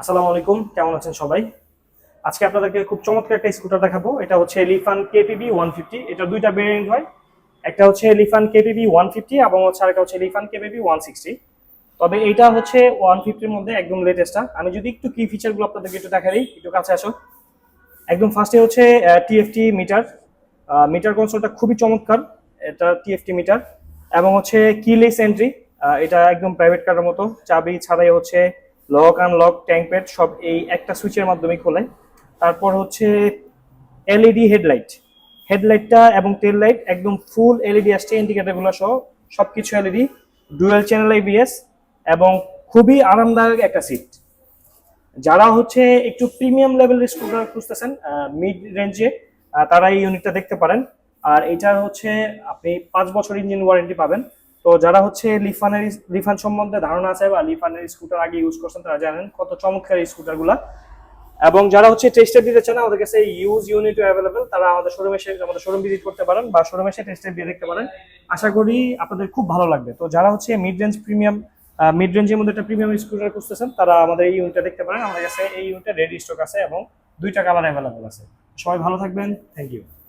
আসসালামু আলাইকুম, কেমন আছেন সবাই? আজকে আপনাদেরকে খুব চমৎকার একটা স্কুটার দেখাবো। এটা হচ্ছে এলিফান কেপিবি ওয়ান ফিফটি এটা দুইটা ভেরিয়েন্ট হয়। একটা হচ্ছে এলিফান কেপিবি ওয়ান ফিফটি এবং হচ্ছে আরেকটা হচ্ছে এলিফান কেপিবি ওয়ান সিক্সটি তবে এইটা হচ্ছে ওয়ান ফিফটির মধ্যে একদম লেটেস্টটা আমি যদি একটু কি ফিচারগুলো আপনাদেরকে একটু দেখা দিই একটু কাছে আসো। একদম ফার্স্টে হচ্ছে টিএফটি মিটার মিটার কনসোলটা খুবই চমৎকার। এটা টিএফটি মিটার এবং হচ্ছে কিলেস এন্ট্রি এটা একদম প্রাইভেট কারের মতো। চাবি ছাড়াই হচ্ছে লক আনলক ট্যাঙ্ক প্যাড সব এই একটা সুইচের মাধ্যমে খোলে। তারপর হচ্ছে এলইডি হেডলাইট হেডলাইটটা এবং টেল লাইট একদম ফুল এলইডি আসছে ইন্ডিকেটারগুলো সহ সব কিছু এলইডি ডুয়েল চ্যানেল এবিএস এবং খুবই আরামদায়ক একটা সিট যারা হচ্ছে একটু প্রিমিয়াম লেভেলের স্কুটার খুঁজতেছেন মিড রেঞ্জে তারা এই ইউনিটটা দেখতে পারেন। আর এটার হচ্ছে আপনি পাঁচ বছর ইঞ্জিন ওয়ারেন্টি পাবেন। তো যারা হচ্ছে লিফানের লিফান সম্বন্ধে ধারণা আছে বা লিফানের স্কুটার আগে ইউজ করছেন, তারা জানেন কত চমৎকার এই স্কুটারগুলা এবং যারা হচ্ছে টেস্টে দিতে চান, আমাদের কাছে ইউজ ইউনিট অ্যাভেলেবেল তারা আমাদের শোরুমে এসে আমাদের শোরুম ভিজিট করতে পারেন বা শোরুমে এসে টেস্টে দিয়ে দেখতে পারেন। আশা করি আপনাদের খুব ভালো লাগবে। তো যারা হচ্ছে মিড রেঞ্জ প্রিমিয়াম মিড রেঞ্জের মধ্যে একটা প্রিমিয়াম স্কুটার খুঁজতেছেন, তারা আমাদের এই ইউনিটটা দেখতে পারেন। আমাদের কাছে এই ইউনিটটা রেডি স্টক আছে এবং দুইটা কালার অ্যাভেলেবেল আছে। সবাই ভালো থাকবেন। Thank you